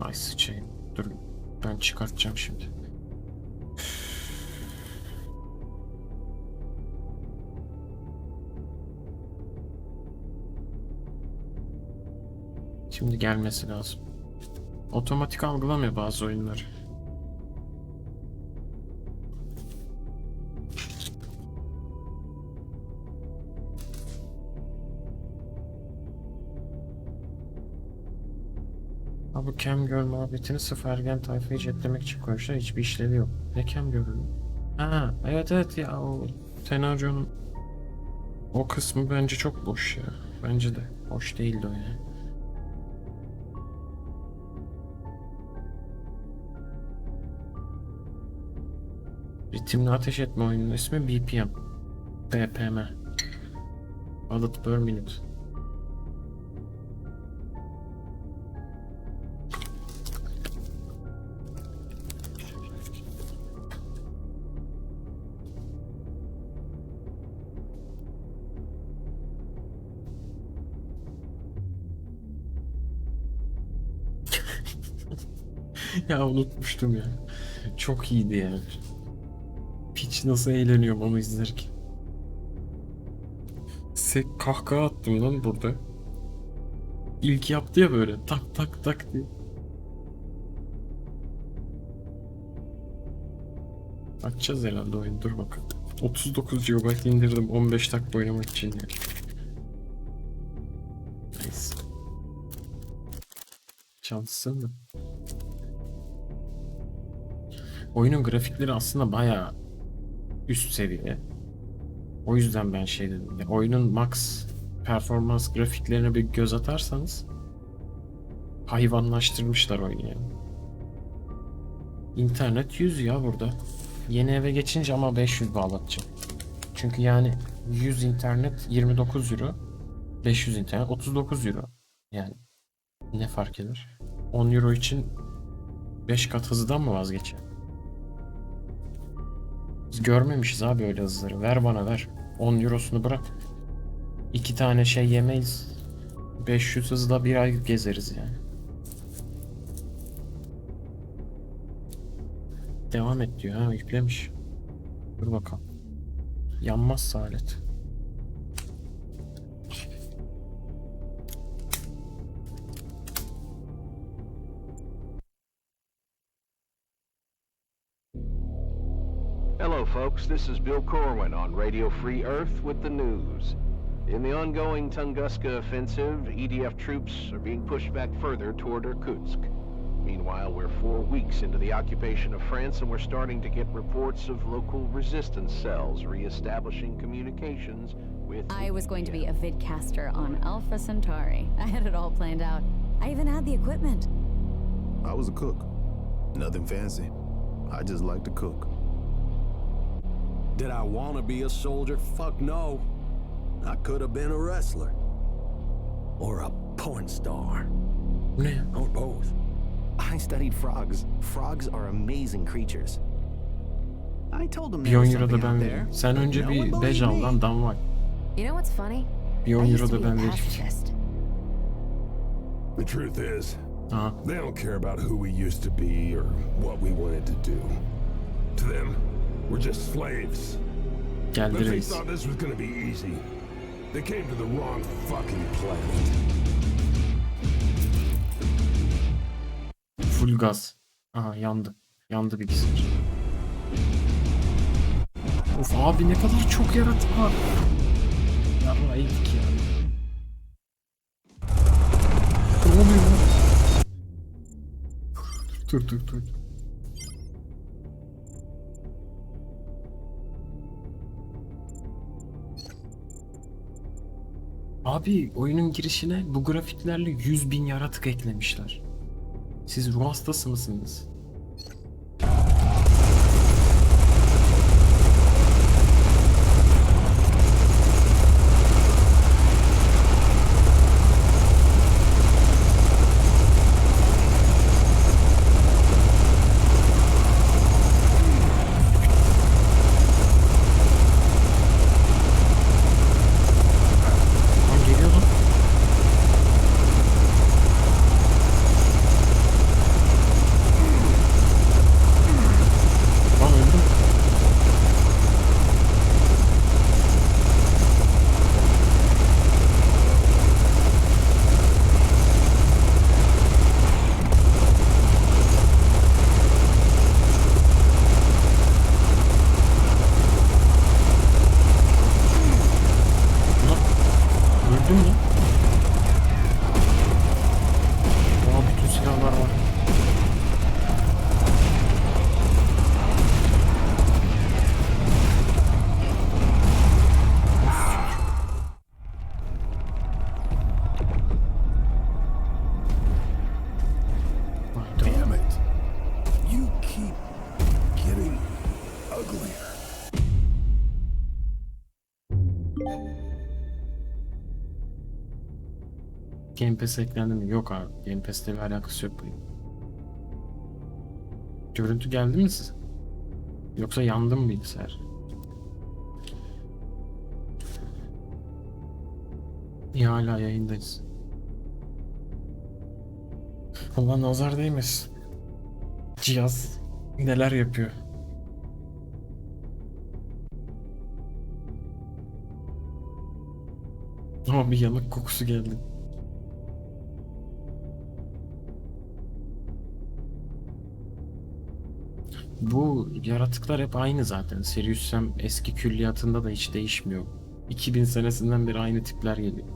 Ay sıçayım. Dur ben çıkartacağım şimdi. Şimdi gelmesi lazım. Otomatik algılamıyor bazı oyunları. Ha bu cam girl muhabbetini sırf ergen tayfayı jetlemek için koymuşlar. Hiçbir işlevi yok. Ne cam girl? Ha evet evet ya o Tenaco'nun o kısmı bence çok boş ya. Bence de. Hoş değildi o ya. Ritimli ateş etme oyunun ismi BPM. BPM. Bullet per minute. Ya unutmuştum ya. Çok iyiydi yani. Piç nasıl eğleniyorum onu izlerken. Se kahkaha attım lan burada. İlk yaptı ya böyle tak tak tak diye. Açacağız herhalde oyunu dur bakalım. 39 GB indirdim 15 dakika oynamak için ya. Neyse. Çalışsın mı? Oyunun grafikleri aslında bayağı üst seviye. O yüzden ben şey dedim. ya, Oyunun max performans grafiklerine bir göz atarsanız hayvanlaştırmışlar oyunu yani. İnternet 100 ya burada. Yeni eve geçince ama 500 bağlatacağım. Çünkü yani 100 internet 29 euro. 500 internet 39 euro. Yani ne fark eder? 10 euro için 5 kat hızdan mı vazgeçelim? Görmemişiz abi öyle hızları. Ver bana ver. 10 eurosunu bırak. İki tane şey yemeyiz. 500 hızla bir ay gezeriz yani. Devam et diyor ha yüklemiş. Dur bakalım. Yanmazsa alet. Folks. This is Bill Corwin on Radio Free Earth with the news. In the ongoing Tunguska offensive, EDF troops are being pushed back further toward Irkutsk. Meanwhile, we're four weeks into the occupation of France, and we're starting to get reports of local resistance cells reestablishing communications with. I was going to be a vidcaster on Alpha Centauri. I had it all planned out. I even had the equipment. I was a cook. Nothing fancy. I just like to cook. Did I want to be a soldier? Fuck no. I could have been a wrestler. Or a porn star. Bu? Or both. I studied frogs. Frogs are amazing creatures. I told them there was something out there. Sen önce no bir one bej believed al me. lan damval. You know what's funny? Bir 10 I euro used da a ben vereyim. The truth is, Aha. they don't care about who we used to be or what we wanted to do. To them, we're just slaves. But they thought this was gonna be easy. They came to the wrong fucking planet. Full gaz. Aha yandı. Yandı bilgisayar. Of abi ne kadar çok yaratık var. Yarra yedik ya. Ne oluyor? Dur dur dur. Abi oyunun girişine bu grafiklerle 100 bin yaratık eklemişler. Siz ruh hastası mısınız? Game Pass eklendi mi? Yok abi. Game Pass'te bir alakası yok bunun. Görüntü geldi mi size? Yoksa yandı mı bilgisayar? İyi hala yayındayız. Allah nazar değmesin. Cihaz neler yapıyor? Ama bir yanık kokusu geldi. Bu yaratıklar hep aynı zaten. Sirius Sam eski külliyatında da hiç değişmiyor. 2000 senesinden beri aynı tipler geliyor.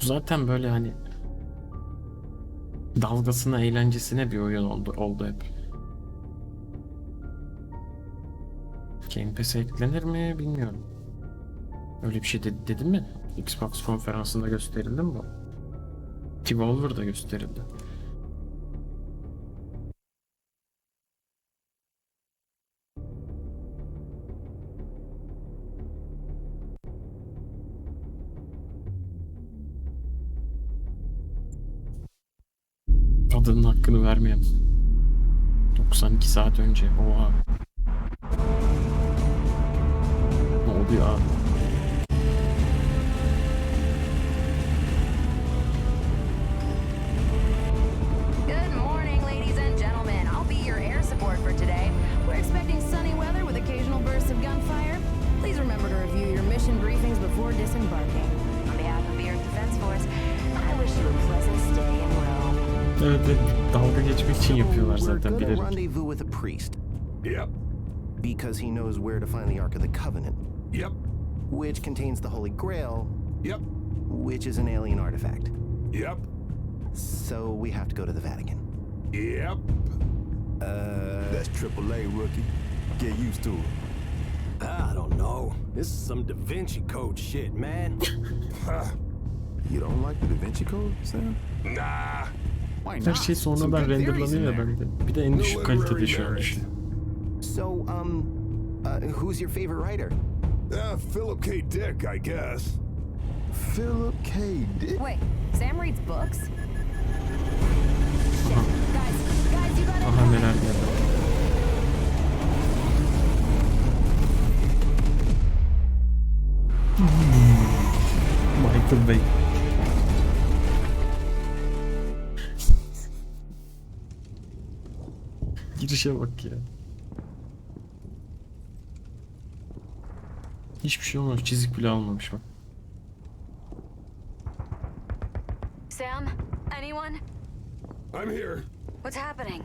Zaten böyle hani dalgasına, eğlencesine bir oyun oldu, oldu hep. Game Pass'e eklenir mi bilmiyorum. Öyle bir şey de, dedim mi? Xbox konferansında gösterildi mi bu? Devolver'da gösterildi. Kadının hakkını vermeyen. 92 saat önce. Oha. Ne oluyor abi? Rome. Evet, evet, dalga geçmek için yapıyorlar We're zaten gonna bilerek. rendezvous with a priest Yep. because he knows where to find the Ark of the Covenant, Yep. which contains the Holy Grail, Yep. which is an alien artifact. Yep. So we have to go to the Vatican. Yep. Uh, That's AAA, rookie. Get used to it. I don't know. This is some Da Vinci Code shit, man. You don't like the Da Vinci Code, Sam? Nah. Her şey sonradan renderlanıyor ya bende. Bir de en düşük kalitede şu an. merit. so, um, uh, who's your favorite writer? Uh, Philip K. Dick, I guess. Philip K. Dick. Wait, Sam reads books? Girişe bak ya. Hiçbir şey olmamış. Çizik bile almamış bak. Sam? Anyone? I'm here. What's happening?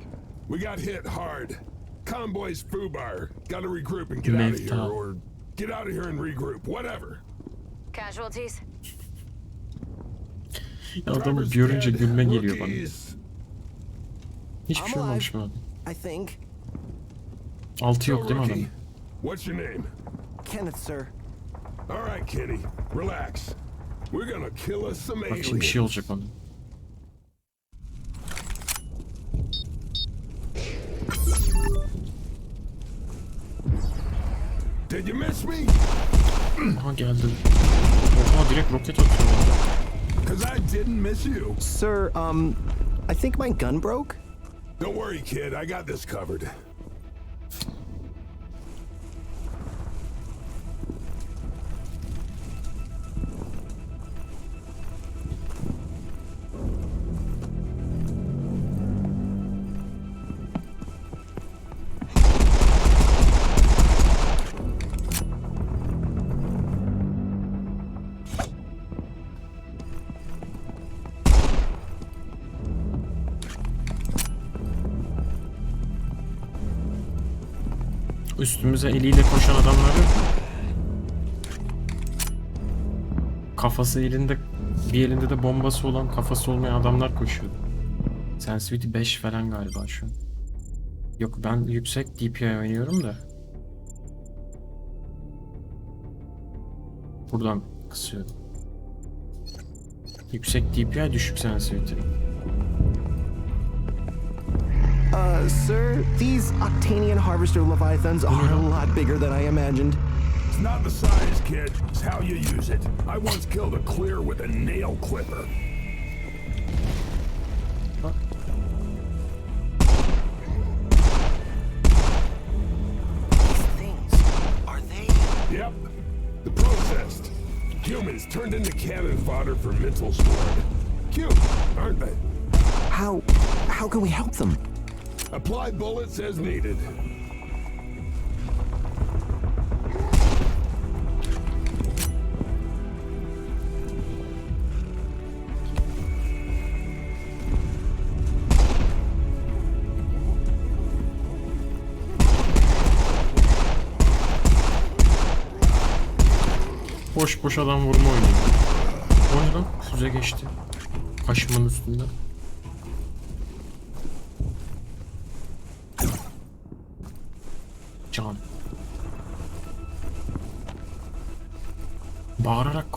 We got hit hard. Convoy's foobar. Gotta regroup and get out of here, or get out of here and regroup. Whatever. Casualties? Ya adamı görünce gülme geliyor bana. Hiçbir şey olmamış mı? I think. Altı So, yok değil mi adamın? What's your name? Kenneth, sir. All right, Kenny. Relax. We're gonna kill us some Bak aliens. şimdi bir şey olacak ona. Did you miss me? Aha geldi. Oha direkt roket atıyor. Cause I didn't miss you. Sir, um, I think my gun broke. Don't worry, kid. I got this covered. Üstümüze eliyle koşan adamlar yok mu? Kafası elinde, bir elinde de bombası olan kafası olmayan adamlar koşuyor. Sensitivity 5 falan galiba şu. Yok ben yüksek DPI oynuyorum da. Buradan kısıyorum. Yüksek DPI düşük sensitivity. Uh, sir, these Octanian Harvester Leviathans are a lot bigger than I imagined. It's not the size, kid. It's how you use it. I once killed a clear with a nail clipper. These things, are they? Yep. The processed. Humans turned into cannon fodder for mental sword. Cute, aren't they? How, how can we help them? Apply bullets as needed. Boş boş adam vurma oynuyor. O ne lan? Geçti. Kaşımın üstünde.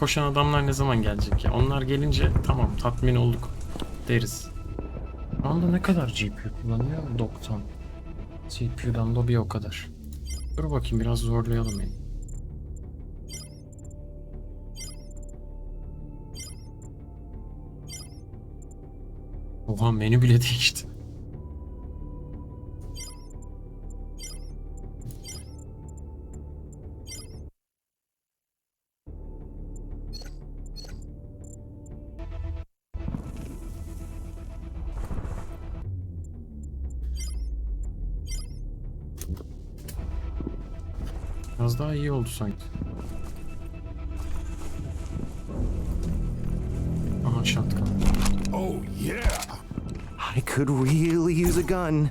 Koşan adamlar ne zaman gelecek ya? Onlar gelince tamam tatmin olduk deriz. Şu anda ne kadar GPU kullanıyor? 90. CPU'dan da bir o kadar. Dur bakayım biraz zorlayalım beni. Oha menü bile değişti. Biraz daha iyi oldu sanki. Aha shotgun. Oh, yeah! I could really use a gun.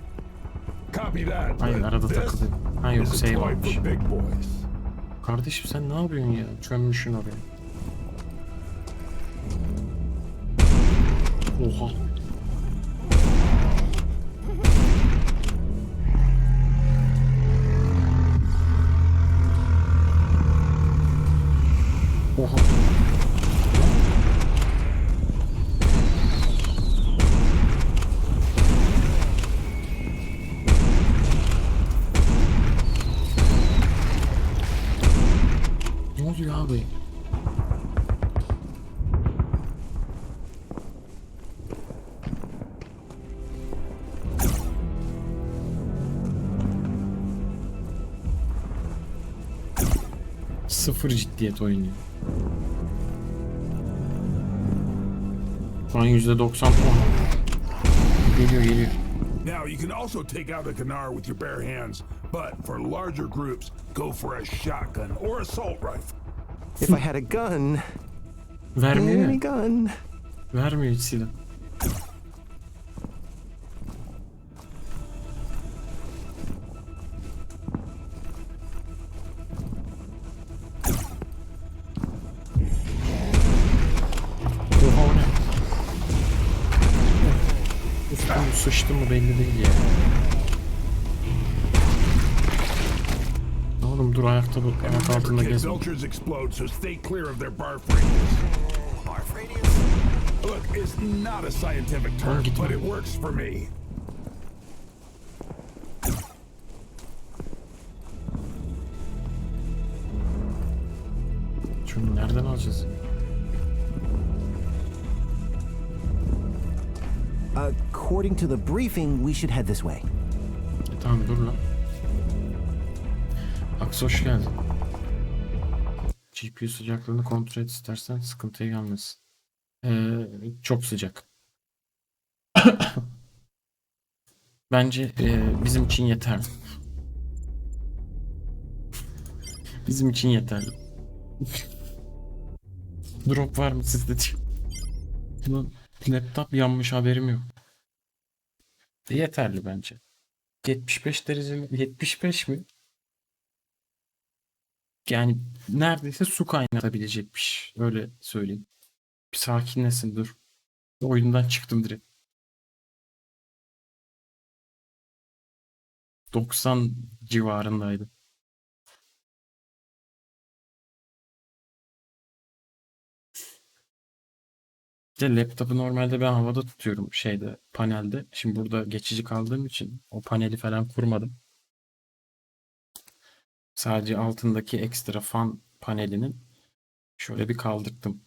Copy that. Hayır arada takılıyor. Ha yok save boys. Kardeşim sen ne yapıyorsun ya? Çömmüşsün oraya. Oha. Sıfır ciddiyet oynuyor. Şu an %90 puan. Geliyor geliyor. Now, you can also take out a Canar with your bare hands, but for larger groups, go for a shotgun or assault rifle. If I had a gun, Vermiyor any ya. gun. Vermiyor hiç silah. Sıçtı mı belli değil ya. Oğlum dur ayakta bak. Ayak altında Remember, kid, gezme. vultures explode, so stay clear of their barf radius. Barf radius? Look, it's not a scientific term, but it works for me. Şunu nereden alacağız? According to the briefing, we should head this way. E tamam dur lan. Aks hoş geldin. GPU sıcaklığını kontrol et istersen sıkıntıya gelmesin. Ee, çok sıcak. Bence e, bizim için yeterli. bizim için yeterli. Drop var mı sizde laptop yanmış haberim yok. Yeterli bence. 75 derece mi? 75 mi? Yani neredeyse su kaynatabilecekmiş. Öyle söyleyeyim. Bir sakinlesin dur. Oyundan çıktım direkt. 90 civarındaydı. De laptopu normalde ben havada tutuyorum şeyde panelde. Şimdi burada geçici kaldığım için o paneli falan kurmadım. Sadece altındaki ekstra fan panelinin şöyle bir kaldırdım.